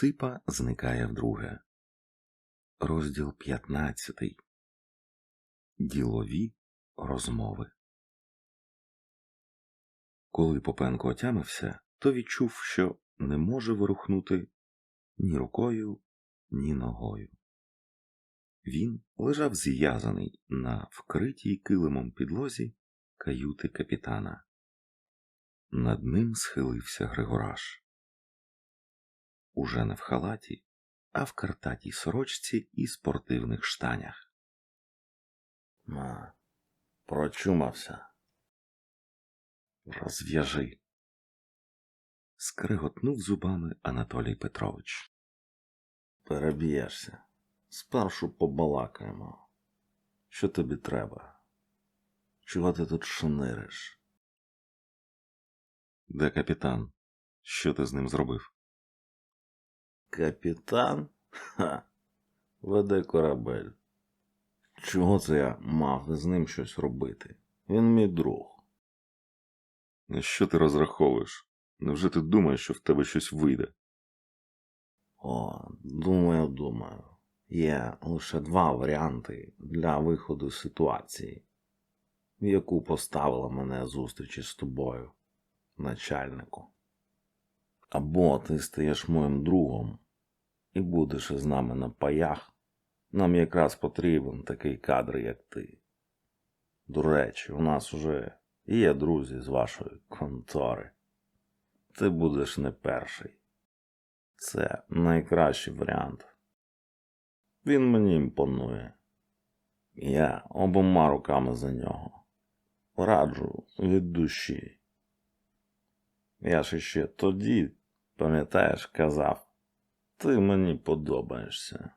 Ципа зникає вдруге. Розділ 15. Ділові розмови. Коли Попенко отямився, то відчув, що не може вирухнути ні рукою, ні ногою. Він лежав зв'язаний на вкритій килимом підлозі каюти капітана. Над ним схилився Григораш. Уже не в халаті, а в картатій сорочці і спортивних штанях. На, прочумався. Розв'яжи. Скриготнув зубами Анатолій Петрович. Переб'єшся. Спершу побалакаємо. Що тобі треба? Чого ти тут шнириш? Де капітан? Що ти з ним зробив? Капітан? Ха. Веде корабель. Чого це я мав з ним щось робити? Він мій друг. На що ти розраховуєш? Невже ти думаєш, що в тебе щось вийде? О, думаю, думаю. Є лише два варіанти для виходу з ситуації, в яку поставила мене зустріч із тобою, начальнику. Або ти стаєш моїм другом і будеш із нами на паях. Нам якраз потрібен такий кадр, як ти. До речі, у нас уже є друзі з вашої контори. Ти будеш не перший. Це найкращий варіант. Він мені імпонує. Я обома руками за нього. Раджу від душі. Я ж іще тоді, пам'ятаєш, казав, ти мені подобаєшся.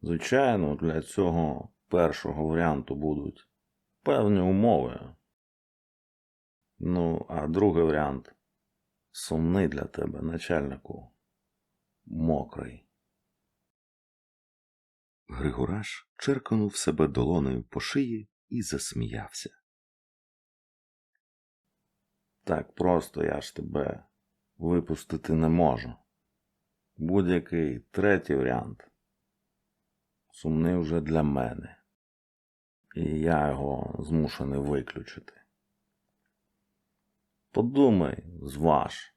Звичайно, для цього першого варіанту будуть певні умови. Ну, а другий варіант сумний для тебе, начальнику, мокрий. Григораш черкнув себе долонею по шиї і засміявся. Так просто я ж тебе випустити не можу. Будь-який третій варіант сумний вже для мене, і я його змушений виключити. Подумай, зваж.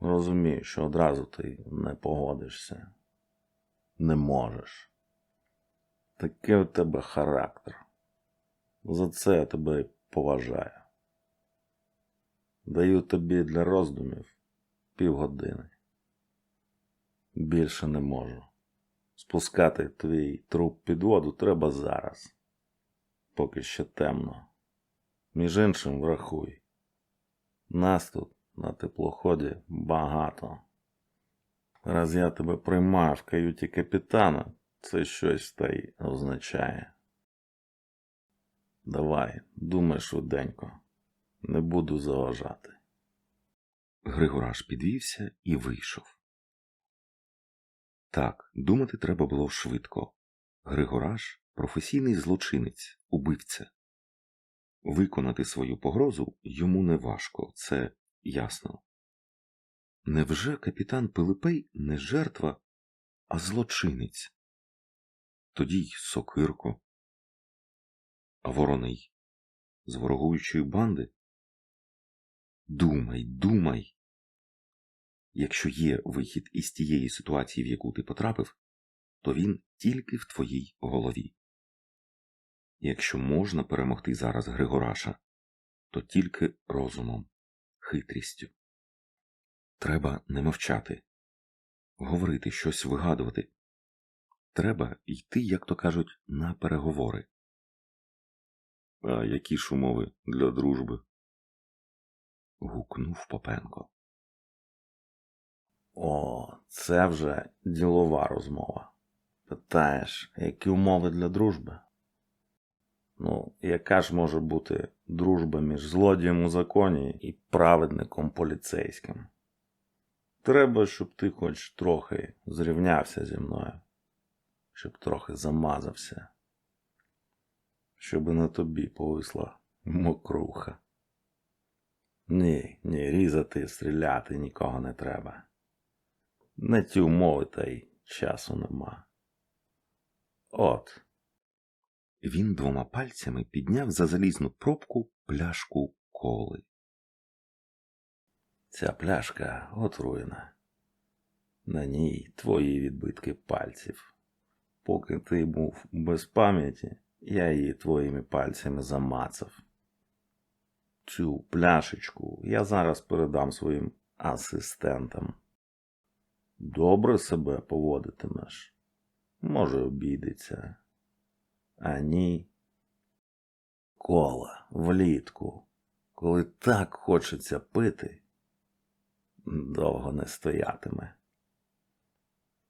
Розумію, що одразу ти не погодишся, не можеш. Такий у тебе характер. За це я тебе поважаю. Даю тобі для роздумів півгодини. Більше не можу. Спускати твій труп під воду треба зараз, поки ще темно. Між іншим, врахуй. Нас тут на теплоході багато. Раз я тебе приймаю в каюті капітана, це щось та й означає. Давай, думай швиденько, не буду заважати. Григораш підвівся і вийшов. Так, думати треба було швидко. Григораш професійний злочинець, убивця. Виконати свою погрозу йому не важко, це ясно. Невже капітан Пилипей не жертва, а злочинець? Тоді й сокирко, а вороний з ворогуючої банди? Думай, думай. Якщо є вихід із тієї ситуації, в яку ти потрапив, то він тільки в твоїй голові. Якщо можна перемогти зараз Григораша, то тільки розумом, хитрістю. Треба не мовчати, говорити щось вигадувати. Треба йти, як то кажуть, на переговори. А які ж умови для дружби? гукнув Попенко. О, це вже ділова розмова. Питаєш, які умови для дружби? Ну, яка ж може бути дружба між злодієм у законі і праведником поліцейським? Треба, щоб ти хоч трохи зрівнявся зі мною, щоб трохи замазався, щоб на тобі повисла мокруха. Ні, ні, різати, стріляти нікого не треба. Не ті умови та й часу нема. От, Він двома пальцями підняв за залізну пробку пляшку коли. ця пляшка отруєна. На ній твої відбитки пальців. Поки ти був без пам'яті, я її твоїми пальцями замацав. Цю пляшечку я зараз передам своїм асистентам. Добре себе поводитимеш. Може, обійдеться. А ні. Кола влітку, коли так хочеться пити, довго не стоятиме.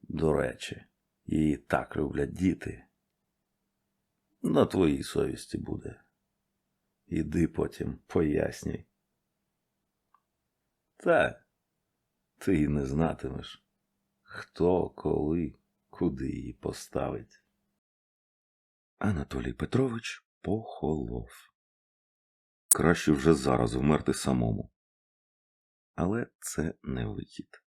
До речі, її так люблять діти. На твоїй совісті буде. Іди потім пояснюй. Та ти й не знатимеш, хто, коли, куди її поставить. Анатолій Петрович похолов. Краще вже зараз вмерти самому. Але це не вихід.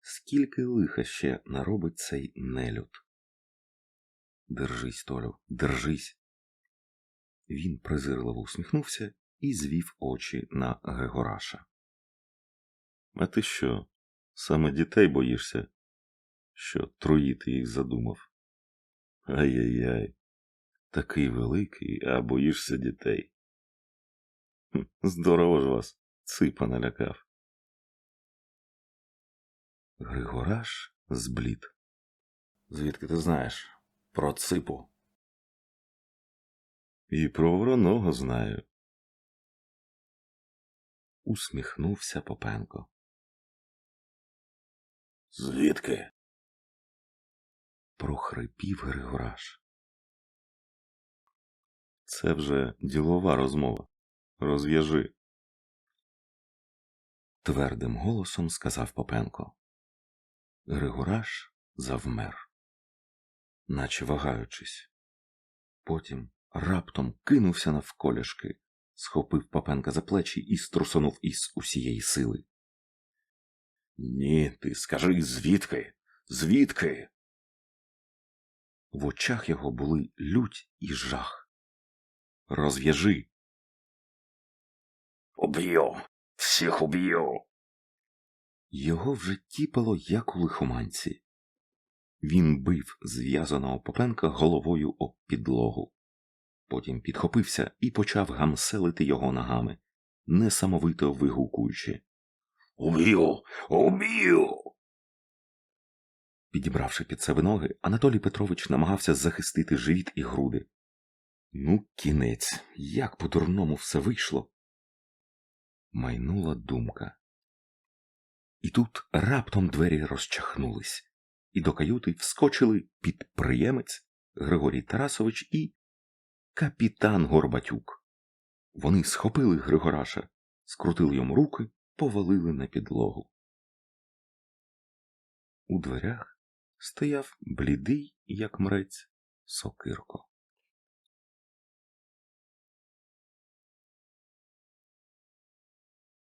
Скільки лиха ще наробить цей нелюд? Держись, Толю, держись. Він презирливо усміхнувся і звів очі на Григораша. А ти що, саме дітей боїшся, що труїти їх задумав? Ай-яй-яй, такий великий, а боїшся дітей. Здорово ж вас, ципа налякав. Григораш зблід. Звідки ти знаєш про ципу? І про вороного знаю. Усміхнувся Попенко. Звідки? Прохрипів Григораш. Це вже ділова розмова. Розв'яжи. Твердим голосом сказав Попенко. Григораш завмер, наче вагаючись. Потім раптом кинувся навколішки, схопив Попенка за плечі і струсонув із усієї сили. Ні, ти скажи, звідки? Звідки? В очах його були лють і жах. Розв'яжи. Уб'ю! Всіх уб'ю! Його вже тіпало, як у лихоманці. Він бив зв'язаного Попенка головою об підлогу. Потім підхопився і почав гамселити його ногами, несамовито вигукуючи. Уб'ю! Уб'ю! Підібравши під себе ноги, Анатолій Петрович намагався захистити живіт і груди. Ну, кінець, як по-дурному все вийшло. Майнула думка. І тут раптом двері розчахнулись, і до каюти вскочили підприємець Григорій Тарасович і капітан Горбатюк. Вони схопили Григораша, скрутили йому руки, повалили на підлогу. У дверях стояв блідий, як мрець, сокирко.